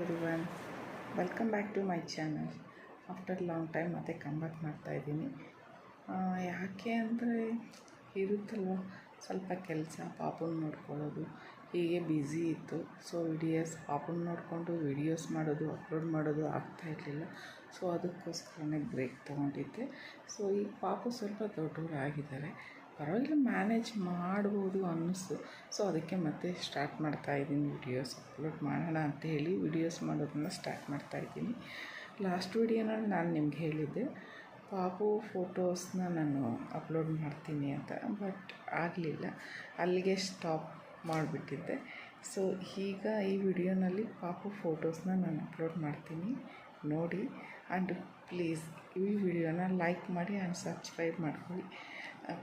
Everyone welcome back to my channel after long time ಮತ್ತೆ comeback ಮಾಡ್ತಾ ಇದ್ದೀನಿ. ಯಾಕೆ ಅಂದರೆ ಇರುತ್ತಲ್ವ? ಸ್ವಲ್ಪ ಕೆಲಸ, ಪಾಪುನ ನೋಡ್ಕೊಳ್ಳೋದು. ಹೀಗೆ ಬ್ಯುಸಿ ಇತ್ತು. ಸೊ ವಿಡಿಯೋಸ್ ಪಾಪುನ ನೋಡಿಕೊಂಡು ವಿಡಿಯೋಸ್ ಮಾಡೋದು ಅಪ್ಲೋಡ್ ಮಾಡೋದು ಆಗ್ತಾ ಇರಲಿಲ್ಲ. ಸೊ ಅದಕ್ಕೋಸ್ಕರನೇ ಬ್ರೇಕ್ ತೊಗೊಂಡಿದ್ದೆ. ಸೊ ಈಗ ಪಾಪು ಸ್ವಲ್ಪ ದೊಡ್ಡವರು ಆಗಿದ್ದಾರೆ ಪರವಾಗಿಲ್ಲ ಮ್ಯಾನೇಜ್ ಮಾಡ್ಬೋದು ಅನ್ನಿಸ್ತು. ಸೊ ಅದಕ್ಕೆ ಮತ್ತೆ ಸ್ಟಾರ್ಟ್ ಮಾಡ್ತಾ ಇದ್ದೀನಿ ವಿಡಿಯೋಸ್ ಅಪ್ಲೋಡ್ ಮಾಡೋಣ ಅಂತ ಹೇಳಿ ವಿಡಿಯೋಸ್ ಮಾಡೋದನ್ನ ಸ್ಟಾರ್ಟ್ ಮಾಡ್ತಾ ಇದ್ದೀನಿ. ಲಾಸ್ಟ್ ವಿಡಿಯೋನಲ್ಲಿ ನಾನು ನಿಮ್ಗೆ ಹೇಳಿದ್ದೆ, ಪಾಪು ಫೋಟೋಸ್ನ ನಾನು ಅಪ್ಲೋಡ್ ಮಾಡ್ತೀನಿ ಅಂತ ಬಟ್ ಆಗಲಿಲ್ಲ. ಅಲ್ಲಿಗೆ ಸ್ಟಾಪ್ ಮಾಡಿಬಿಟ್ಟಿದ್ದೆ. ಸೊ ಈಗ ಈ ವಿಡಿಯೋನಲ್ಲಿ ಪಾಪು ಫೋಟೋಸ್ನ ನಾನು ಅಪ್ಲೋಡ್ ಮಾಡ್ತೀನಿ. ನೋಡಿ ಆ್ಯಂಡ್ ಪ್ಲೀಸ್ ಈ ವಿಡಿಯೋನ ಲೈಕ್ ಮಾಡಿ ಆ್ಯಂಡ್ ಸಬ್ಸ್ಕ್ರೈಬ್ ಮಾಡ್ಕೊಳ್ಳಿ.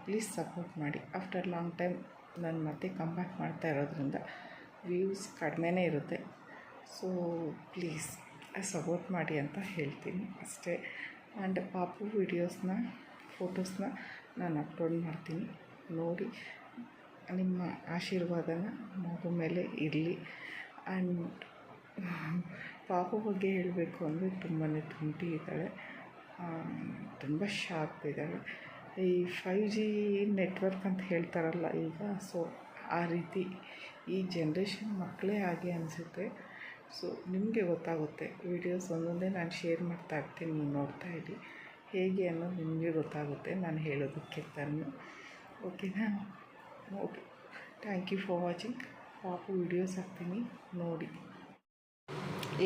ಪ್ಲೀಸ್ ಸಪೋರ್ಟ್ ಮಾಡಿ. ಆಫ್ಟರ್ ಲಾಂಗ್ ಟೈಮ್ ನಾನು ಮತ್ತೆ ಕಂಬ್ಯಾಕ್ ಮಾಡ್ತಾ ಇರೋದ್ರಿಂದ ವ್ಯೂಸ್ ಕಡಿಮೆನೇ ಇರುತ್ತೆ. ಸೊ ಪ್ಲೀಸ್ ಸಪೋರ್ಟ್ ಮಾಡಿ ಅಂತ ಹೇಳ್ತೀನಿ ಅಷ್ಟೇ. ಆ್ಯಂಡ್ ಪಾಪು ವಿಡಿಯೋಸ್ನ ಫೋಟೋಸ್ನ ನಾನು ಅಪ್ಲೋಡ್ ಮಾಡ್ತೀನಿ. ನೋಡಿ, ನಿಮ್ಮ ಆಶೀರ್ವಾದನ ಮಗು ಮೇಲೆ ಇರಲಿ. ಆ್ಯಂಡ್ ಪಾಪು ಬಗ್ಗೆ ಹೇಳಬೇಕು ಅಂದರೆ ತುಂಬಾ ತುಂಟಿ ಇದ್ದಾಳೆ. ತುಂಬ ಶಾರ್ಪ್ ಇದ್ದಾಳೆ. ಈ ಫೈವ್ ಜಿ ನೆಟ್ವರ್ಕ್ ಅಂತ ಹೇಳ್ತಾರಲ್ಲ ಈಗ ಸೊ ಆ ರೀತಿ ಈ ಜನ್ರೇಷನ್ ಮಕ್ಕಳೇ ಆಗಿ ಅನಿಸುತ್ತೆ. ಸೊ ನಿಮಗೆ ಗೊತ್ತಾಗುತ್ತೆ ವೀಡಿಯೋಸ್ ಒಂದೊಂದೇ ನಾನು ಶೇರ್ ಮಾಡ್ತಾ ಇರ್ತೀನಿ, ನೀವು ನೋಡ್ತಾ ಇರಿ. ಹೇಗೆ ಅನ್ನೋದು ನಿಮಗೆ ಗೊತ್ತಾಗುತ್ತೆ, ನಾನು ಹೇಳೋದಕ್ಕೆ ತಾನು. ಓಕೆನಾ okay thank you for watching ಪಾಪು ವೀಡಿಯೋಸ್ ಹಾಕ್ತೀನಿ, ನೋಡಿ.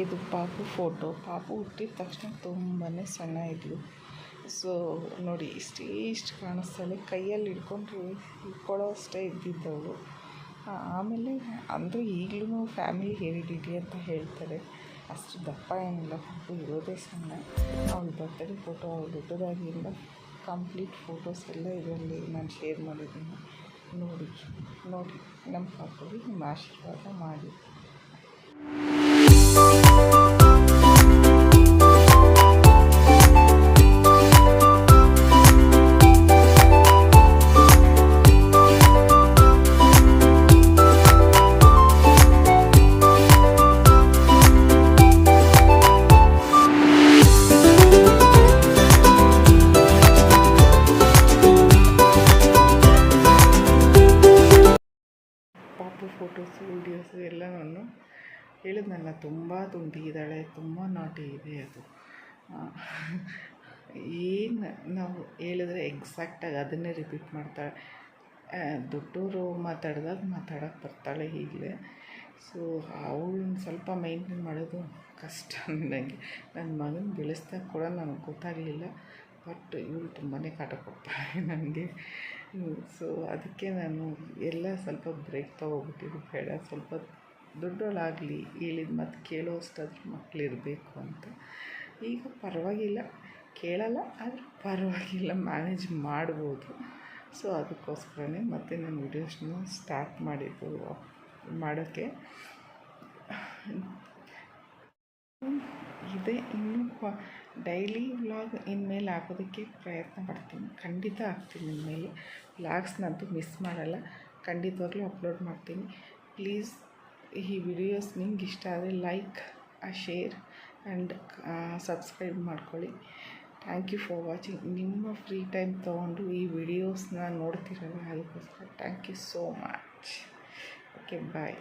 ಇದು ಪಾಪು ಫೋಟೋ ಪಾಪು ಹುಟ್ಟಿದ ತಕ್ಷಣ ತುಂಬಾ ಸಣ್ಣ ಇದ್ಲು. ಸೊ, ನೋಡಿ, ಇಷ್ಟೇ, ಇಷ್ಟು ಕಾಣಿಸ್ತಾಳೆ ಕೈಯಲ್ಲಿ ಹಿಡ್ಕೊಂಡ್ರೆ ಹಿಡ್ಕೊಳ್ಳೋ ಅಷ್ಟೇ ಇದ್ದಿದ್ದವಳು. ಆಮೇಲೆ ಅಂದರೆ ಈಗಲೂ ಫ್ಯಾಮಿಲಿ ಹೇರಿಡಿಡಿ ಅಂತ ಹೇಳ್ತಾರೆ. ಅಷ್ಟು ದಪ್ಪ ಏನಿಲ್ಲ ಪಾಪು ಇರೋದೇ ಸಣ್ಣ. ಅವ್ಳ ಬರ್ತಡೆ ಫೋಟೋ ಅವ್ಳು ದೊಡ್ಡದಾಗಿಂದ ಕಂಪ್ಲೀಟ್ ಫೋಟೋಸ್ ಎಲ್ಲ ಇದರಲ್ಲಿ ನಾನು ಶೇರ್ ಮಾಡಿದ್ದೀನಿ. ನೋಡಿ ನೋಡಿ, ನಮ್ಮ ಪಾಪುಗೆ ನಿಮ್ಮ ಆಶೀರ್ವಾದ ಮಾಡಿ. ಹೇಳಿದ್ನಲ್ಲ, ತುಂಬ ತುಂಟಿ ಇದ್ದಾಳೆ, ತುಂಬ ನಾಟಿ ಇದೆ ಅದು. ಏನು ನಾವು ಹೇಳಿದ್ರೆ ಎಕ್ಸಾಕ್ಟಾಗಿ ಅದನ್ನೇ ರಿಪೀಟ್ ಮಾಡ್ತಾಳೆ. ದೊಡ್ಡವರು ಮಾತಾಡಿದಾಗ ಮಾತಾಡೋಕ್ಕೆ ಬರ್ತಾಳೆ ಈಗಲೇ. ಸೊ ಅವಳನ್ನ ಸ್ವಲ್ಪ ಮೈಂಟೈನ್ ಮಾಡೋದು ಕಷ್ಟ ನನಗೆ ನನ್ನ ಮಗನ ಬೆಳೆಸ್ದಾಗ ಕೂಡ ನನಗೆ ಗೊತ್ತಾಗಲಿಲ್ಲ ಬಟ್ ಇವಳು ತುಂಬಾ ಕಾಟ ಕೊಡ್ತಾಳೆ ನನಗೆ ಸೊ ಅದಕ್ಕೆ ನಾನು ಎಲ್ಲ ಸ್ವಲ್ಪ ಬ್ರೇಕ್ ತೊಗೊಬಿಟ್ಟಿದ್ದು ಬೇಡ, ಸ್ವಲ್ಪ ದೊಡ್ಡವಳಾಗಲಿ ಹೇಳಿದ ಮತ್ತು ಕೇಳೋ ಅಷ್ಟಾದ್ರೂ ಮಕ್ಕಳಿರಬೇಕು ಅಂತ. ಈಗ ಪರವಾಗಿಲ್ಲ. ಕೇಳಲ್ಲ, ಆದರೆ ಪರವಾಗಿಲ್ಲ ಮ್ಯಾನೇಜ್ ಮಾಡ್ಬೋದು. ಸೊ ಅದಕ್ಕೋಸ್ಕರನೇ ಮತ್ತೆ ನಾನು ವಿಡಿಯೋಸ್ನ ಸ್ಟಾರ್ಟ್ ಮಾಡಿದ್ದು ಮಾಡೋಕ್ಕೆ ಇದೆ. ಇನ್ನೂ ಡೈಲಿ ವ್ಲಾಗ್ ಇನ್ಮೇಲೆ ಹಾಕೋದಕ್ಕೆ ಪ್ರಯತ್ನ ಪಡ್ತೀನಿ. ಖಂಡಿತ ಹಾಕ್ತೀನಿ ಇನ್ಮೇಲೆ. ವ್ಲಾಗ್ಸ್ನಂತೂ ಮಿಸ್ ಮಾಡಲ್ಲ. ಖಂಡಿತವಾಗ್ಲೂ ಅಪ್ಲೋಡ್ ಮಾಡ್ತೀನಿ. ಪ್ಲೀಸ್ ಈ ವಿಡಿಯೋಸ್ ನಿಮ್ಗೆ ಇಷ್ಟ ಆದರೆ ಲೈಕ್ ಆ ಶೇರ್ ಆ್ಯಂಡ್ ಸಬ್ಸ್ಕ್ರೈಬ್ ಮಾಡ್ಕೊಳ್ಳಿ. ಥ್ಯಾಂಕ್ ಯು ಫಾರ್ ವಾಚಿಂಗ್ ನಿಮ್ಮ ಫ್ರೀ ಟೈಮ್ ತೊಗೊಂಡು ಈ ವಿಡಿಯೋಸ್ನ ನೋಡ್ತಿರಲ್ಲ ಅದಕ್ಕೋಸ್ಕರ. Thank you so much okay bye